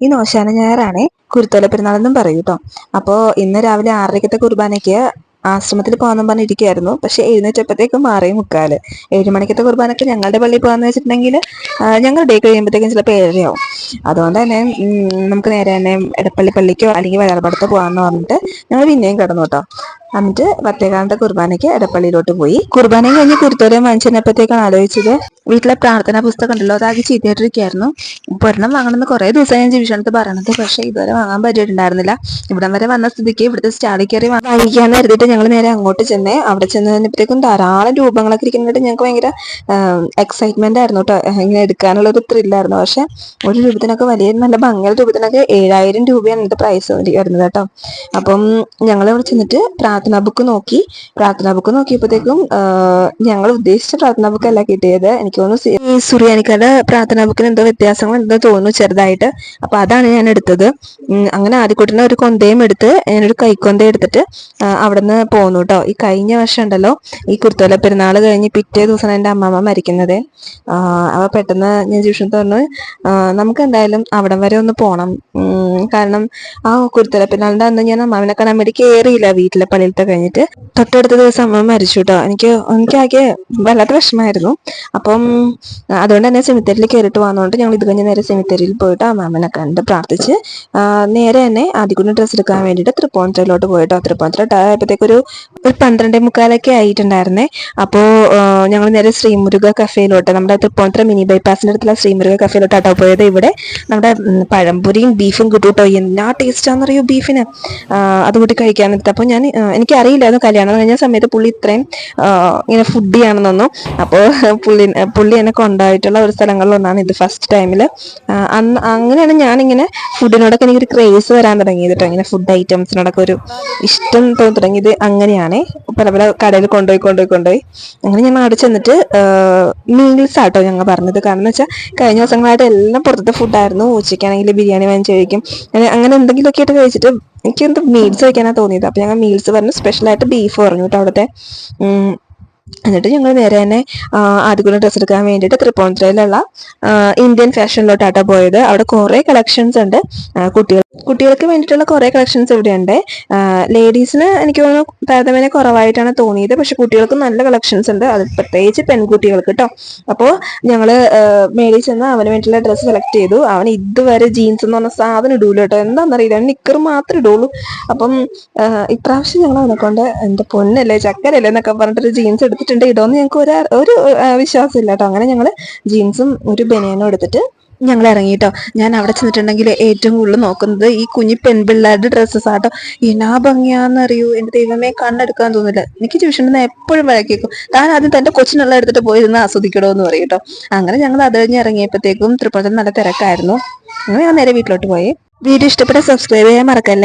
ഈ നോശാന ഞായറാണേ കുരുത്തോല പെരുന്നാളെന്നും പറയും കേട്ടോ. അപ്പോൾ ഇന്ന് രാവിലെ ആറരയ്ക്കത്തെ കുർബാനയ്ക്ക് ആശ്രമത്തിൽ പോകാമെന്ന് പറഞ്ഞിരിക്കുകയായിരുന്നു പക്ഷെ എഴുന്നേറ്റപ്പോഴത്തേക്കും മാറി മുക്കാൽ. ഏഴ് മണിക്കത്തെ കുർബാനയ്ക്ക് ഞങ്ങളുടെ പള്ളിയിൽ പോകാന്ന് വെച്ചിട്ടുണ്ടെങ്കിൽ ഞങ്ങൾ ഡേ കഴിയുമ്പോഴത്തേക്കും ചിലപ്പോൾ ഏഴരയാവും. അതുകൊണ്ട് തന്നെ നമുക്ക് നേരെ തന്നെ എടപ്പള്ളി പള്ളിക്കോ അല്ലെങ്കിൽ വയറുപടത്തോ പോകാമെന്ന് പറഞ്ഞിട്ട് ഞങ്ങൾ പിന്നെയും കിടന്നു കേട്ടോ. എന്നിട്ട് പത്തേകാലത്തെ കുർബാനയ്ക്ക് എടപ്പള്ളിയിലോട്ട് പോയി. കുർബാനയും കഴിഞ്ഞ് കുരുത്തോലയും വാങ്ങിച്ചതിനെപ്പത്തേക്കാണ് ആലോചിച്ചത് വീട്ടിലെ പ്രാർത്ഥനാ പുസ്തകം ഉണ്ടല്ലോ അതാകെ ചീത്തയായിട്ടിരിക്കുകയായിരുന്നു. ഒരെണ്ണം വാങ്ങണമെന്ന് കുറേ ദിവസം ഞാൻ ജിവിഷണത്ത് പറയണത് പക്ഷേ ഇതുവരെ വാങ്ങാൻ പറ്റിയിട്ടുണ്ടായിരുന്നില്ല ഇവിടം വരെ വന്ന സ്ഥിതിക്ക് ഇവിടുത്തെ സ്റ്റാളിൽ കയറി വാങ്ങിക്കാന്ന് കരുതിയിട്ട് ഞങ്ങൾ നേരെ അങ്ങോട്ട് ചെന്നേ അവിടെ ചെന്നതിനപ്പോഴത്തേക്കും ധാരാളം രൂപങ്ങളൊക്കെ ഇരിക്കുന്നതായിട്ട് ഞങ്ങൾക്ക് ഭയങ്കര എക്സൈറ്റ്മെന്റ് ആയിരുന്നു കേട്ടോ ഇങ്ങനെ എടുക്കാനുള്ള ഒരു ത്രില്ലായിരുന്നു പക്ഷെ ഒരു രൂപത്തിനൊക്കെ വലിയ നല്ല ഭംഗിയുള്ള രൂപത്തിനൊക്കെ ഏഴായിരം രൂപയാണ് ഇന്നത്തെ പ്രൈസ് വരുന്നത് കേട്ടോ അപ്പം ഞങ്ങൾ അവിടെ ചെന്നിട്ട് ബുക്ക് നോക്കി. പ്രാർത്ഥനാ ബുക്ക് നോക്കിയപ്പോഴത്തേക്കും ഞങ്ങൾ ഉദ്ദേശിച്ച പ്രാർത്ഥനാ ബുക്ക് അല്ല കിട്ടിയത്. എനിക്ക് തോന്നുന്നു സുറിയാനിക്കാരുടെ പ്രാർത്ഥനാ ബുക്കിന് എന്തോ വ്യത്യാസങ്ങൾ എന്തോ തോന്നുന്നു ചെറുതായിട്ട്. അപ്പൊ അതാണ് ഞാൻ എടുത്തത്. അങ്ങനെ ആദ്യക്കൂട്ടിന് ഒരു കൊന്തയും എടുത്ത് ഞാനൊരു കൈക്കൊന്ത എടുത്തിട്ട് അവിടെ അവിടുന്ന് പോന്നു കേട്ടോ ഈ കഴിഞ്ഞ വർഷം ഉണ്ടല്ലോ ഈ കുർത്തോല പെരുന്നാൾ കഴിഞ്ഞ് പിറ്റേ ദിവസമാണ് എന്റെ അമ്മമ്മ മരിക്കുന്നത്. അവ പെട്ടെന്ന് ഞാൻ ട്യൂഷൻ ആ, നമുക്ക് എന്തായാലും അവിടം വരെ ഒന്ന് പോണം. കാരണം ആ കുരുത്തല പെരുന്നാളിന്റെ അന്ന് ഞാൻ അമ്മാവിനെ കാണാൻ വേണ്ടി കയറിയില്ല വീട്ടിലെ പള്ളിയിലത്തെ കഴിഞ്ഞിട്ട്. തൊട്ടടുത്ത ദിവസം അമ്മ മരിച്ചു കേട്ടോ എനിക്ക് എനിക്കാകെ വല്ലാത്ത വിഷമായിരുന്നു അപ്പം അതുകൊണ്ട് തന്നെ സെമിത്തേരിയിൽ കയറിയിട്ട് വന്നതുകൊണ്ട് ഞങ്ങൾ ഇത് കഴിഞ്ഞ നേരെ സെമിത്തേരിയിൽ പോയിട്ട് അമ്മാവിനെ കണ്ട് പ്രാർത്ഥിച്ച് നേരെ തന്നെ ആദ്യക്കുള്ള ഡ്രസ്സ് എടുക്കാൻ വേണ്ടിയിട്ട് തൃപ്പൂണിത്തറയിലോട്ട് പോയിട്ടോ. തൃപ്പൂണിത്തറ ആയപ്പോഴത്തേക്കൊരു ഒരു പന്ത്രണ്ടേ മുക്കാലൊക്കെ ആയിട്ടുണ്ടായിരുന്നേ. അപ്പോൾ ഞങ്ങൾ നേരെ ശ്രീമുരുക കഫേയിലോട്ട് നമ്മുടെ തൃപ്പൂണിത്തറ മിനി ബൈപ്പാസിന്റെ അടുത്തുള്ള ശ്രീമുരുക കഫേയിലോട്ട് ആട്ടോ പോയത്. ഇവിടെ നമ്മുടെ പഴംപൊരിയും ബീഫും കിട്ടും കേട്ടോ എന്നാ ടേസ്റ്റാണെന്നറിയോ ബീഫിന്? അത് കൂട്ടി കഴിക്കാൻ നേരത്ത് അപ്പോൾ ഞാൻ എനിക്ക് എനിക്കറിയില്ലായിരുന്നു കല്യാണം കഴിഞ്ഞ സമയത്ത് പുള്ളി ഇത്രയും ഇങ്ങനെ ഫുഡി അപ്പോൾ പുള്ളി പുള്ളി എന്നെ കൊണ്ടായിട്ടുള്ള ഒരു സ്ഥലങ്ങളിലൊന്നാണ് ഇത് ഫസ്റ്റ് ടൈമിൽ അന്ന് അങ്ങനെയാണ് ഞാനിങ്ങനെ ഫുഡിനോടൊക്കെ എനിക്കൊരു ക്രേസ് വരാൻ തുടങ്ങിയത് കേട്ടോ ഇങ്ങനെ ഫുഡ് ഐറ്റംസിനോടൊക്കെ ഒരു ഇഷ്ടം തോന്നി തുടങ്ങിയത് അങ്ങനെയാണ്. പല പല കടയിൽ കൊണ്ടുപോയി കൊണ്ടുപോയി കൊണ്ടുപോയി. അങ്ങനെ ഞങ്ങൾ അവിടെ ചെന്നിട്ട് മീൽസ് ആട്ടോ ഞങ്ങൾ പറഞ്ഞത്. കാരണം എന്ന് വെച്ചാൽ കഴിഞ്ഞ ദിവസങ്ങളായിട്ട് എല്ലാം പുറത്തത്തെ ഫുഡായിരുന്നു ഉച്ചയ്ക്കാണെങ്കിൽ ബിരിയാണി വാങ്ങിച്ച് കഴിക്കും അങ്ങനെ എന്തെങ്കിലുമൊക്കെ ആയിട്ട് കഴിച്ചിട്ട് എനിക്ക് എന്താ മീൽസ് കഴിക്കാനാണ് തോന്നിയത്. അപ്പം ഞങ്ങൾ മീൽസ് പറഞ്ഞു. സ്പെഷ്യലായിട്ട് ബീഫ് പറഞ്ഞു കേട്ടോ അവിടുത്തെ. എന്നിട്ട് ഞങ്ങൾ നേരെ തന്നെ ആദ്യം ഡ്രസ്സ് എടുക്കാൻ വേണ്ടിയിട്ട് തൃപ്പൂണിത്തുറയിലുള്ള ഇന്ത്യൻ ഫാഷനിലോട്ടാട്ടോ പോയത്. അവിടെ കുറേ കളക്ഷൻസ് ഉണ്ട്. കുട്ടികൾ കുട്ടികൾക്ക് വേണ്ടിയിട്ടുള്ള കുറേ കളക്ഷൻസ് ഇവിടെയുണ്ട്. ലേഡീസിന് എനിക്ക് തോന്നുന്നു താരതമ്യേന കുറവായിട്ടാണ് തോന്നിയത്. പക്ഷെ കുട്ടികൾക്ക് നല്ല കളക്ഷൻസ് ഉണ്ട്. അത് പ്രത്യേകിച്ച് പെൺകുട്ടികൾക്ക് കേട്ടോ അപ്പോൾ ഞങ്ങൾ മേളിൽ ചെന്ന് അവന് വേണ്ടിയിട്ടുള്ള ഡ്രസ്സ് സെലക്ട് ചെയ്തു. അവൻ ഇതുവരെ ജീൻസ് എന്ന് പറഞ്ഞ സാധനം ഇടൂല കേട്ടോ എന്താണെന്നറിയില്ല അവൻ നിക്കർ മാത്രം ഇടുള്ളൂ. അപ്പം ഇപ്രാവശ്യം ഞങ്ങൾ അവനെ കൊണ്ട് എന്റെ പൊന്നല്ലേ ചക്കരല്ലേ എന്നൊക്കെ പറഞ്ഞിട്ടൊരു ജീൻസ് എടുത്തിട്ടുണ്ട്. ഇടോന്ന് ഞങ്ങൾക്ക് ഒരു ഒരു വിശ്വാസം വിശ്വാസമില്ല കേട്ടോ അങ്ങനെ ഞങ്ങൾ ജീൻസും ഒരു ബനിയനും എടുത്തിട്ട് ഞങ്ങൾ ഇറങ്ങി കേട്ടോ ഞാൻ അവിടെ ചെന്നിട്ടുണ്ടെങ്കിൽ ഏറ്റവും കൂടുതൽ നോക്കുന്നത് ഈ കുഞ്ഞി പെൺപിള്ളേരുടെ ഡ്രസ്സസ് ആട്ടോ എന്നാ ഭംഗിയാന്നറിയൂ. എന്റെ ദൈവമേ കണ്ണെടുക്കാൻ തോന്നില്ല. എനിക്ക് ട്യൂഷനിൽ എപ്പോഴും വഴക്കിക്കും താൻ ആദ്യം തന്റെ കൊച്ചിനുള്ള എടുത്തിട്ട് പോയിരുന്ന് ആസ്വദിക്കണോ എന്ന് പറയും കേട്ടോ അങ്ങനെ ഞങ്ങൾ അത് കഴിഞ്ഞ് ഇറങ്ങിയപ്പോഴത്തേക്കും തൃപ്പൂണിത്തുറ നല്ല തിരക്കായിരുന്നു. അങ്ങനെ ഞാൻ നേരെ വീട്ടിലോട്ട് പോയി. വീഡിയോ ഇഷ്ടപ്പെട്ട സബ്സ്ക്രൈബ് ചെയ്യാൻ മറക്കല്ലേ?